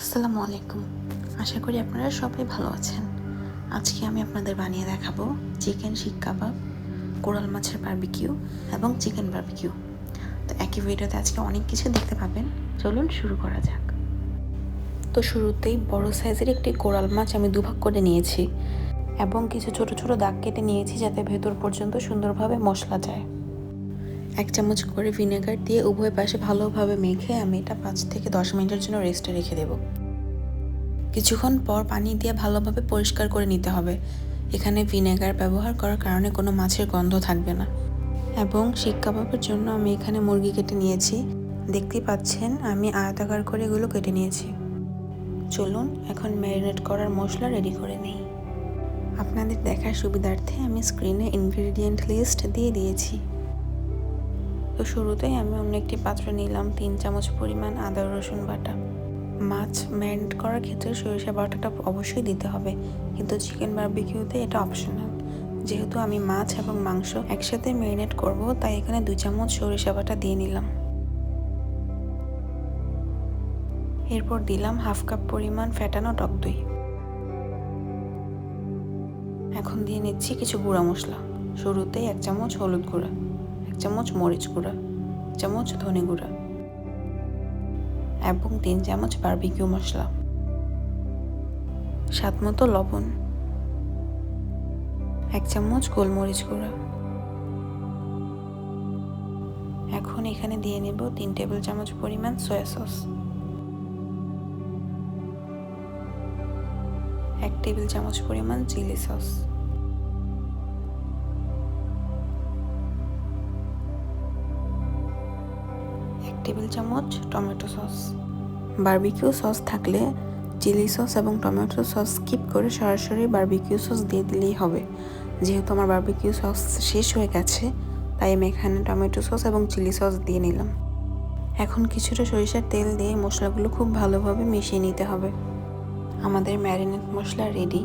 আসসালামু আলাইকুম আশা করি আপনারা সবাই ভালো আছেন। আজকে আমি আপনাদের বানিয়ে দেখাবো চিকেন শিক কাবাব, কোরাল মাছের বার্বিকিউ এবং চিকেন বার্বিকিউ। তো একই ভিডিওতে আজকে অনেক কিছু দেখতে পাবেন। চলুন শুরু করা যাক। তো শুরুতেই বড় সাইজের একটি কোরাল মাছ আমি দুভাগ করে নিয়েছি এবং কিছু ছোট ছোট দাগ কেটে নিয়েছি যাতে ভেতর পর্যন্ত সুন্দরভাবে মশলা যায়। এক চামচ করে ভিনেগার দিয়ে উভয় পাশে ভালোভাবে মেখে আমি এটা পাঁচ থেকে দশ মিনিটের জন্য রেস্টে রেখে দেব। কিছুক্ষণ পর পানি দিয়ে ভালোভাবে পরিষ্কার করে নিতে হবে। এখানে ভিনেগার ব্যবহার করার কারণে কোনো মাছের গন্ধ থাকবে না। এবং শিক কাবাবের জন্য আমি এখানে মুরগি কেটে নিয়েছি। দেখতেই পাচ্ছেন, আমি আয়তাকার করে এগুলো কেটে নিয়েছি। চলুন, এখন ম্যারিনেট করার মশলা রেডি করে নিই। আপনাদের দেখার সুবিধার্থে আমি স্ক্রিনে ইনগ্রেডিয়েন্ট লিস্ট দিয়ে দিয়েছি। তো শুরুতেই আমি অন্য একটি পাত্র নিলাম, তিন চামচ পরিমাণ আদা, রসুন বাটা। মাছ ম্যারিনেট করার ক্ষেত্রে সরিষা বাটাটা অবশ্যই দিতে হবে, কিন্তু চিকেন বারবিকিউতে এটা অপশনাল। যেহেতু আমি মাছ এবং মাংস একসাথে ম্যারিনেট করব, তাই এখানে দুই চামচ সরিষা বাটা দিয়ে নিলাম। এরপর দিলাম হাফ কাপ পরিমাণ ফ্যাটানো টক দই। এখন দিয়ে নিচ্ছি কিছু গুঁড়া মশলা, শুরুতেই এক চামচ হলুদ গুঁড়া। চামচ মরিচ গুঁড়া, চামচ ধনে গুঁড়া এবং তিন চামচ বার্বিকিউ মশলা। স্বাদ মতো লবণ, এক চামচ গোলমরিচ গুঁড়া। এখন এখানে দিয়ে নেব তিন টেবিল চামচ পরিমাণ সয়া সস এক টেবিল চামচ পরিমাণ চিলি সস টেবিল চামচ, টমেটো সস। বারবিকিউ সস থাকলে চিলি সস এবং টমেটো সস স্কিপ করে সরাসরি বারবিকিউ সস দিয়ে দিলেই হবে। যেহেতু আমার বার্বিকিউ সস শেষ হয়ে গেছে, তাই আমি এখানে টমেটো সস এবং চিলি সস দিয়ে নিলাম। এখন কিছুটা সরিষার তেল দিয়ে মশলাগুলো খুব ভালোভাবে মিশিয়ে নিতে হবে। আমাদের ম্যারিনেট মশলা রেডি।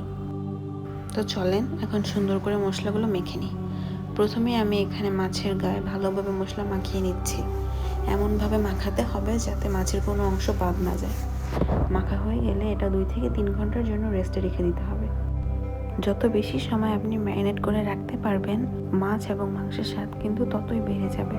তো চলেন এখন সুন্দর করে মশলাগুলো মেখে নিই। প্রথমে আমি এখানে মাছের গায়ে ভালোভাবে মশলা মাখিয়ে নিচ্ছি। এমনভাবে মাখাতে হবে যাতে মাছের কোনো অংশ বাদ না যায়। মাখা হয়ে গেলে এটা দুই থেকে তিন ঘণ্টার জন্য রেস্টে রেখে দিতে হবে। যত বেশি সময় আপনি ম্যারিনেট করে রাখতে পারবেন, মাছ এবং মাংসের স্বাদ কিন্তু ততই বেড়ে যাবে।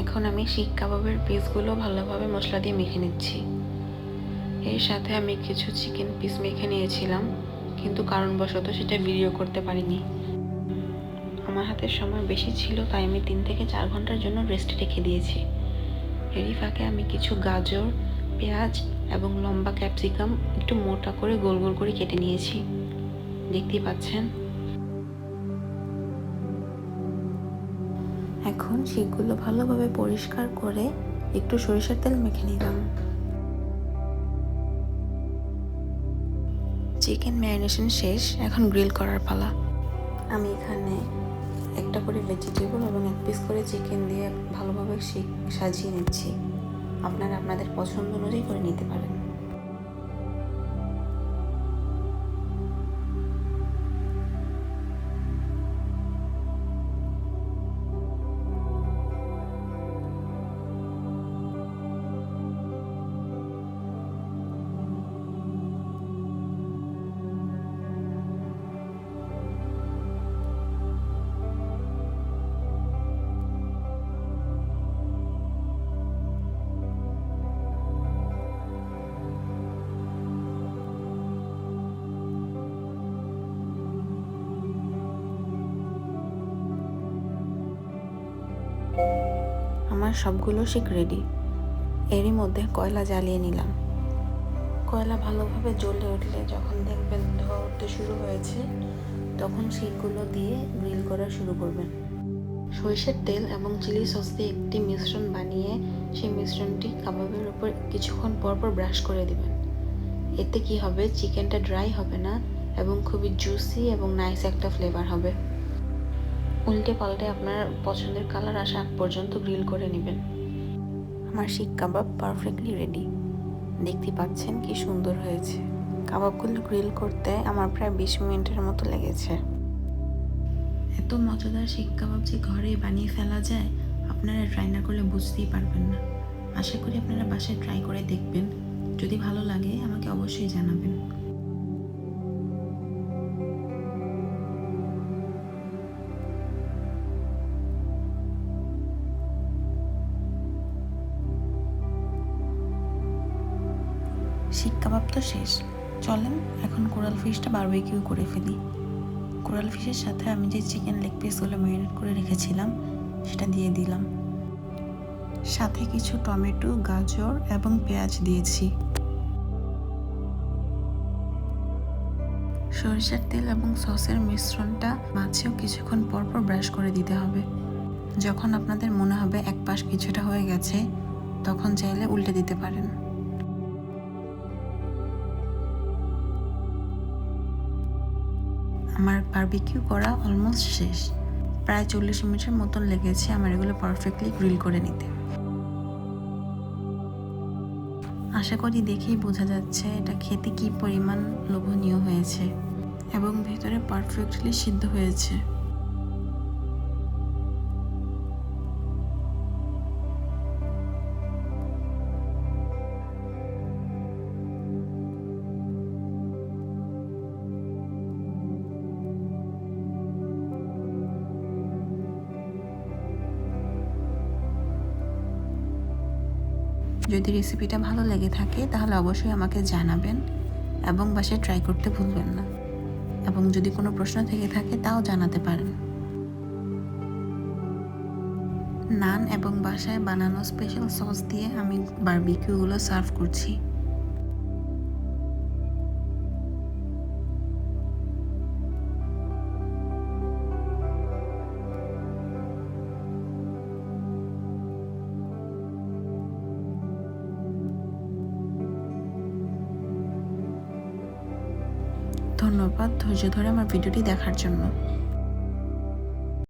এখন আমি শিক কাবাবের পিসগুলো ভালোভাবে মশলা দিয়ে মেখে নিচ্ছি। এর সাথে আমি কিছু চিকেন পিস মেখে নিয়েছিলাম, কিন্তু কারণবশত সেটা ভিডিও করতে পারিনি। আমার হাতে সময় বেশি ছিল, তাই আমি তিন থেকে চার ঘণ্টার জন্য রেস্টে রেখে দিয়েছি। এরই ফাঁকে আমি কিছু গাজর, পেঁয়াজ এবং লম্বা ক্যাপসিকাম একটু মোটা করে গোল গোল করে কেটে নিয়েছি। দেখতেই পাচ্ছেন? এখন সেগুলো ভালোভাবে পরিষ্কার করে একটু সরিষার তেল মেখে নিলাম। চিকেন ম্যারিনেশন শেষ, এখন গ্রিল করার পালা। আমি এখানে একটা করে ভেজিটেবল এবং এক পিস করে চিকেন দিয়ে ভালোভাবে সাজিয়ে নিচ্ছি। আপনারা আপনাদের পছন্দ অনুযায়ী করে নিতে পারেন। আমার সবগুলো শিক রেডি এরই মধ্যে কয়লা জ্বালিয়ে নিলাম। কয়লা ভালোভাবে জ্বলে উঠলে যখন দেখবেন ধোয়া উঠতে শুরু হয়েছে, তখন শিকগুলো দিয়ে গ্রিল করা শুরু করবেন। সরিষার তেল এবং চিলি সস দিয়ে একটি মিশ্রণ বানিয়ে সেই মিশ্রণটি কাবাবের উপর কিছুক্ষণ পর পর ব্রাশ করে দিবেন। এতে কি হবে? চিকেনটা ড্রাই হবে না এবং খুবই জুসি এবং নাইস একটা ফ্লেভার হবে। উল্টে পাল্টে আপনার পছন্দের কালার আসা আগ পর্যন্ত গ্রিল করে নেবেন। আমার শিক কাবাব পারফেক্টলি রেডি। দেখতে পাচ্ছেন কি সুন্দর হয়েছে। কাবাবগুলো গ্রিল করতে আমার প্রায় বিশ মিনিটের মতো লেগেছে। এত মজাদার শিক কাবাব যে ঘরে বানিয়ে ফেলা যায়, আপনারা ট্রাই না করলে বুঝতেই পারবেন না। আশা করি আপনারা বাসায় ট্রাই করে দেখবেন। যদি ভালো লাগে, আমাকে অবশ্যই জানাবেন। শিক কাবাব তো শেষ। চলেন, এখন কোরাল ফিশটা বারবিকিউ করে ফেলি। কোরাল ফিশের সাথে আমি যে চিকেন লেগ পিসগুলো ম্যারিনেট করে রেখেছিলাম, সেটা দিয়ে দিলাম। সাথে কিছু টমেটো, গাজর এবং পেঁয়াজ দিয়েছি। সরিষার তেল এবং সসের মিশ্রণটা মাছেও কিছুক্ষণ পর পর ব্রাশ করে দিতে হবে। যখন আপনাদের মনে হবে এক পাশ কিছুটা হয়ে গেছে, তখন চাইলে উল্টে দিতে পারেন। আমার বারবিকিউ করা অলমোস্ট শেষ। প্রায় চল্লিশ মিনিটের মতন লেগেছে আমার এগুলো পারফেক্টলি গ্রিল করে নিতে। আশা করি দেখেই বোঝা যাচ্ছে এটা খেতে কি পরিমাণ লোভনীয় হয়েছে এবং ভেতরে পারফেক্টলি সিদ্ধ হয়েছে। যদি রেসিপিটা ভালো লেগে থাকে, তাহলে অবশ্যই আমাকে জানাবেন এবং বাসায় ট্রাই করতে ভুলবেন না। এবং যদি কোনো প্রশ্ন থেকে থাকে, তাও জানাতে পারেন। নান এবং বাসায় বানানো স্পেশাল সস দিয়ে আমি বারবিকিউগুলো সার্ভ করছি। ধন্যবাদ ধৈর্য ধরে আমার ভিডিওটি দেখার জন্য।